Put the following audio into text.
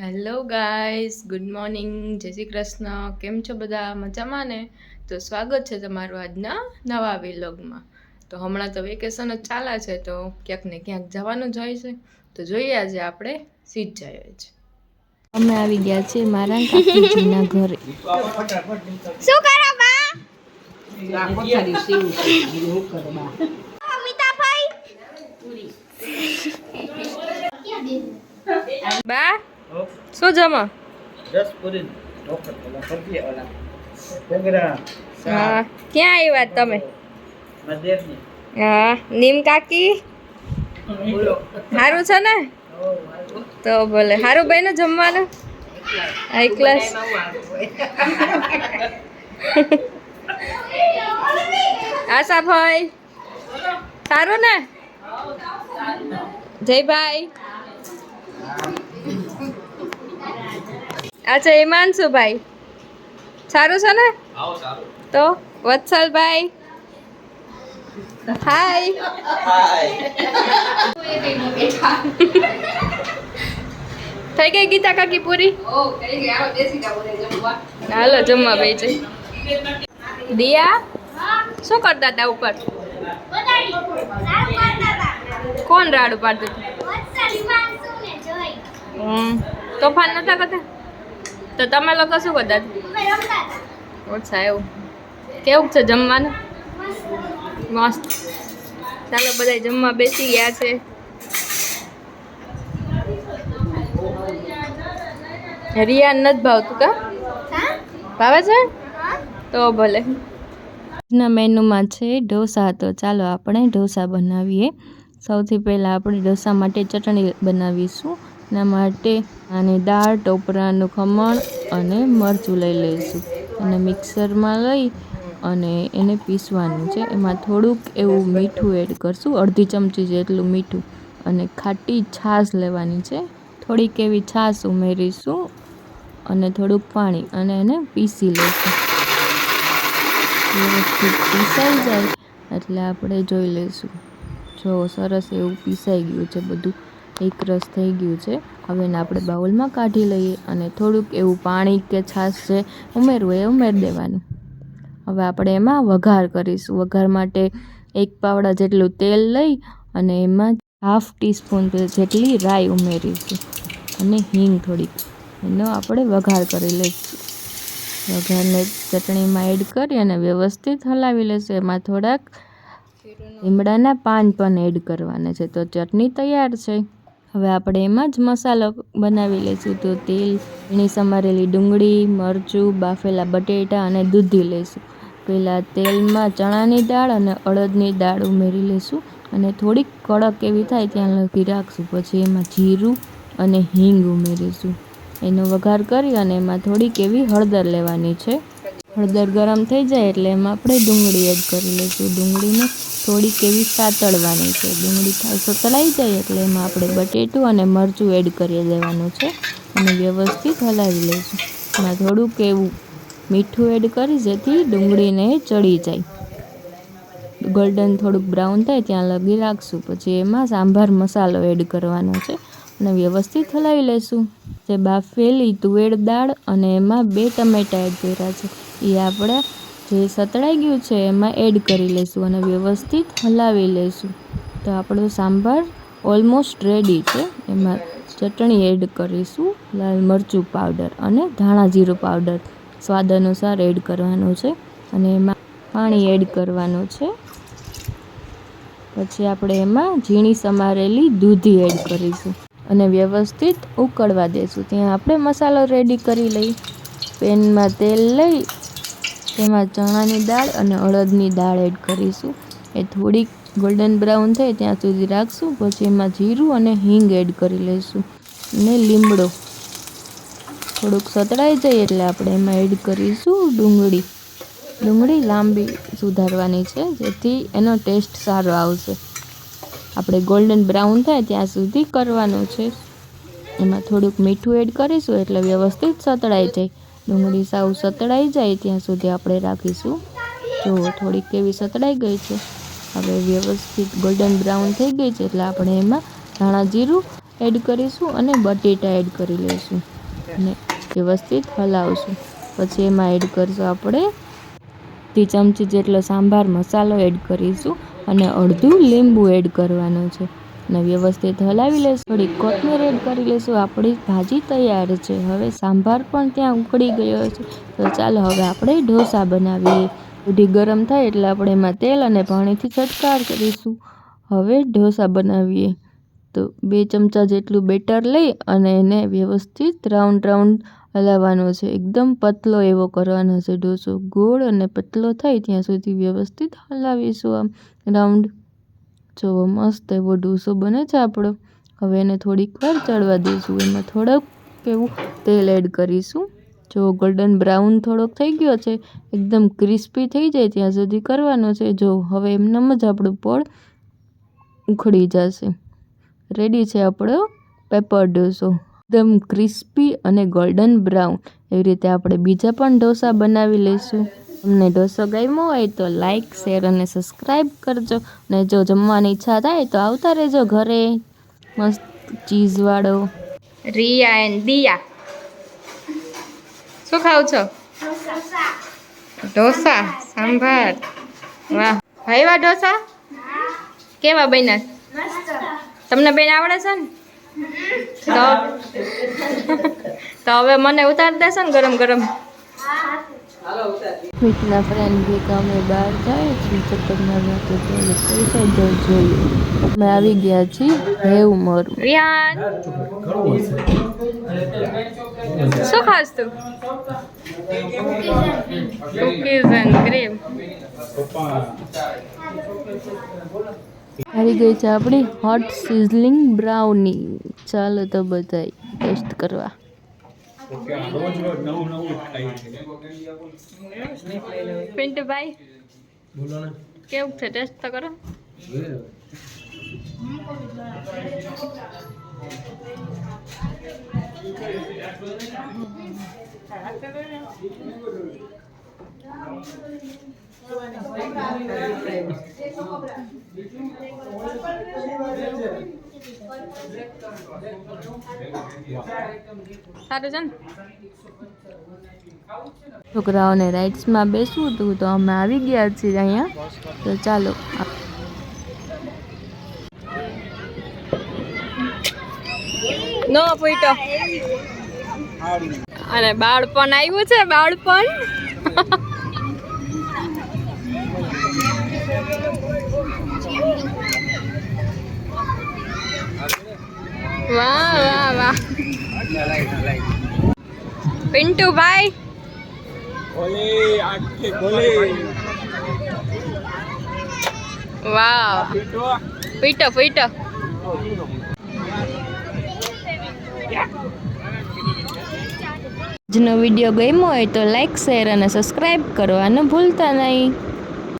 Hello guys good morning જય શ્રી કૃષ્ણ. કેમ છો બધા? મજામાં ને? તો સ્વાગત છે તમારું આજના નવા વિલોગમાં. તો હમણાં તો વેકેશન જ ચાલે છે તો ક્યાંક ને ક્યાંક જવાનું જ હોય છે. તો જોઈએ આજે આપણે સીટ જઈએ છે. અમે આવી ગયા છીએ મારા કાકીજીના ઘરે. શું કરો બા? બા? શું જમા? દસ પૂરી ઢોકર પેલા સબ્જી ઓલા ભૂંગળા હા ક્યાં આવ્યા તમે? હા નીમ કાકી? સારું છે ને? તો ભલે. સારું ભાઈ ને જમવાનું? High class. આશા ભાઈ. સારું ને? જયભાઈ અચ્છા હિમાંશુ ભાઈ? સારું છે ને? તો વત્સલભાઈ હાય થઈ ગઈ ગીતા કાકી પૂરી? હાલો જમવા ભાઈ છે દિયા શું કરતા હતા ઉપર? કોણ રાડું પાડતું હતું? હમ તોફાન નતા કરતા? તો તમે લોકો શું કરતા ઓછા એવું. કેવું છે જમવાનું? મસ્ત. ચાલો બધા જમવા બેસી ગયા છે. રિયા નથી ભાવતું કા? ભાવે છે? તો ભલે. ના મેનુમાં છે ઢોસા, તો ચાલો આપણે ઢોસા બનાવીએ. સૌથી પહેલાં આપણે ઢોસા માટે ચટણી બનાવીશું. એના માટે આને દાળ, ટોપરાનું ખમણ અને મરચું લઈ લઈશું. અને મિક્સરમાં લઈ અને એને પીસવાનું છે. એમાં થોડુંક એવું મીઠું એડ કરશું, અડધી ચમચી જેટલું મીઠું. અને ખાટી છાશ લેવાની છે. થોડીક એવી છાશ ઉમેરીશું અને થોડુંક પાણી અને એને પીસી લઈશું. વ્યવસ્થિત પીસાઈ જાય એટલે આપણે જોઈ લઈશું. જો સરસ એવું પીસાઈ ગયું છે બધું. એક રસ થઈ ગયું છે. હવે એને આપણે બાઉલમાં કાઢી લઈએ અને થોડુંક એવું પાણી કે છાશ જે ઉમેરવું એ ઉમેરી દેવાનું. હવે આપણે એમાં વઘાર કરીશું. વઘાર માટે એક પાવડા જેટલું તેલ લઈ અને એમાં હાફ ટીસ્પૂન જેટલી રાઈ ઉમેરીશું. અને હિંગ થોડીક. એનો આપણે વઘાર કરી લઈશું. વઘારને ચટણીમાં એડ કરી અને વ્યવસ્થિત હલાવી લઈશું એમાં થોડાક લીમડાના પાન પણ એડ કરવાના છે. તો ચટણી તૈયાર છે. હવે આપણે એમાં જ મસાલો બનાવી લઈશું. તો તેલ, એની સમારેલી ડુંગળી, મરચું, બાફેલા બટેટા અને દૂધી લઈશું. પહેલાં તેલમાં ચણાની દાળ અને અડદની દાળ ઉમેરી લઈશું અને થોડીક કડક એવી થાય ત્યાં લગી રાખશું. પછી એમાં જીરું અને હિંગ ઉમેરીશું. એનો વઘાર કરી અને એમાં થોડીક એવી હળદર લેવાની છે. હળદર ગરમ થઈ જાય એટલે એમાં આપણે ડુંગળી એડ કરી લઈશું. ડુંગળીને થોડીક એવી સાતળવાની છે. ડુંગળી સતળાઈ જાય એટલે એમાં આપણે બટેટું અને મરચું એડ કરી દેવાનું છે અને વ્યવસ્થિત હલાવી લઈશું. એમાં થોડુંક એવું મીઠું એડ કરી જેથી ડુંગળીને ચડી જાય. ગોલ્ડન થોડુંક બ્રાઉન થાય ત્યાં લગી રાખશું. પછી એમાં સાંભાર મસાલો એડ કરવાનો છે અને વ્યવસ્થિત હલાવી લઈશું. જે બાફેલી તુવેર દાળ અને એમાં બે ટમેટા એડ કર્યા છે. એ આપણે જે સતળાઈ ગયું છે એમાં એડ કરી લઈશું અને વ્યવસ્થિત હલાવી લઈશું તો આપણો સાંભાર ઓલમોસ્ટ રેડી છે. એમાં ચટણી એડ કરીશું, લાલ મરચું પાવડર અને ધાણા જીરું પાવડર સ્વાદ અનુસાર એડ કરવાનું છે અને એમાં પાણી એડ કરવાનું છે. પછી આપણે એમાં ઝીણી સમારેલી દૂધી એડ કરીશું અને વ્યવસ્થિત ઉકળવા દઈશું ત્યાં આપણે મસાલો રેડી કરી લઈ. પેનમાં તેલ લઈ તેમાં ચણાની દાળ અને અડદની દાળ એડ કરીશું. એ થોડીક ગોલ્ડન બ્રાઉન થાય ત્યાં સુધી રાખશું. પછી એમાં જીરું અને હિંગ એડ કરી લઈશું. અને લીમડો. થોડુંક સતળાઈ જાય એટલે આપણે એમાં એડ કરીશું ડુંગળી. ડુંગળી લાંબી સુધારવાની છે, જેથી એનો ટેસ્ટ સારો આવશે. આપણે ગોલ્ડન બ્રાઉન થાય ત્યાં સુધી કરવાનું છે. એમાં થોડુંક મીઠું એડ કરીશું એટલે વ્યવસ્થિત સતળાઈ જાય. ડુંગળી સાવ સતળાઈ જાય ત્યાં સુધી આપણે રાખીશું. જો થોડીક એવી સતળાઈ ગઈ છે. હવે વ્યવસ્થિત ગોલ્ડન બ્રાઉન થઈ ગઈ છે એટલે આપણે એમાં ધાણા જીરું એડ કરીશું અને બટેટા એડ કરી લઈશું અને વ્યવસ્થિત હલાવશું. પછી એમાં એડ કરશું આપણે અડધી ચમચી જેટલો સાંભાર મસાલો એડ કરીશું અને અડધું લીંબુ એડ કરવાનું છે. અને વ્યવસ્થિત હલાવી લઈશું થોડી કોથમીર એડ કરી લઈશું આપણી ભાજી તૈયાર છે. હવે સાંભાર પણ ત્યાં ઉકળી ગયો છે. તો ચાલો હવે આપણે ઢોસા બનાવીએ. દૂધી ગરમ થાય એટલે આપણે એમાં તેલ અને પાણીથી છંટકાર કરીશું. હવે ઢોસા બનાવીએ. તો બે ચમચા જેટલું બેટર લઈ અને એને વ્યવસ્થિત રાઉન્ડ રાઉન્ડ હલાવવાનો છે. એકદમ પતલો એવો કરવાનો છે ઢોસો. ગોળ અને પતલો થાય ત્યાં સુધી વ્યવસ્થિત હલાવીશું આમ. રાઉન્ડ જો મસ્ત એવો ઢોસો બને છે આપણો, હવે એને થોડીક વાર ચડવા દઈશું. એમાં થોડોક એવું તેલ એડ કરીશું. જો ગોલ્ડન બ્રાઉન થોડોક થઈ ગયો છે, એકદમ ક્રિસ્પી થઈ જાય ત્યાં સુધી કરવાનો છે. જો હવે એમનેમ જ આપણું પળ ઉખડી જશે. રેડી છે આપણો પેપર ઢોસો એકદમ ક્રિસ્પી અને ગોલ્ડન બ્રાઉન એવી રીતે આપણે બીજા પણ ઢોસા બનાવી લઈશું. તમને ઢોસો ગમ્યો હોય તો લાઇક શેર અને સબસ્ક્રાઈબ કરજો. અને જો જમવાની ઈચ્છા થાય તો આવતા રહેજો ઘરે. મસ્ત ચીઝવાળો. રિયા એન્ડ દિયા. શું ખાવ છો? ઢોસા સાંભાર. વાહ. ભાઈવા ઢોસા કેવા બન્યા? તમને બેન આવડે છે ને? તો તો હવે મને ઉતાર દેશો ને ગરમ ગરમ. મિતના ફ્રેન્ડ ભેગા અમે બહાર જાય છીએ ચક્કરના તો તેને પૈસા જ જોઈએ. અમે આવી ગયા છીએ હેવ મરું રિયાન શું ખાસ તું? કુકીઝ એન્ડ ક્રીમ આવી ગઈ છે આપણી હોટ સિઝલિંગ બ્રાઉની ચાલો તો બધાય ટેસ્ટ કરવા. રોજ રોજ નવું નવું ખાઈ છે પિન્ટુભાઈ બોલો ને કેવું છે? ટેસ્ટ તો કરો. સારું છે ને? છોકરાઓને રાઇડ્સમાં બેસવું હતું તો અમે આવી ગયા છીએ અહીંયા. તો ચાલો નો પૂઈટો અને બાળપણ આવ્યું છે બાળપણ વાહ વાહ વાહ પિન્ટુ ભાઈ. ખોલે આખે ખોલે વાહ. પીટો. પીટો પીટો. આજનો વીડિયો ગમ્યો હોય તો લાઈક શેર અને સબસ્ક્રાઈબ કરવાનું ભૂલતા નહીં.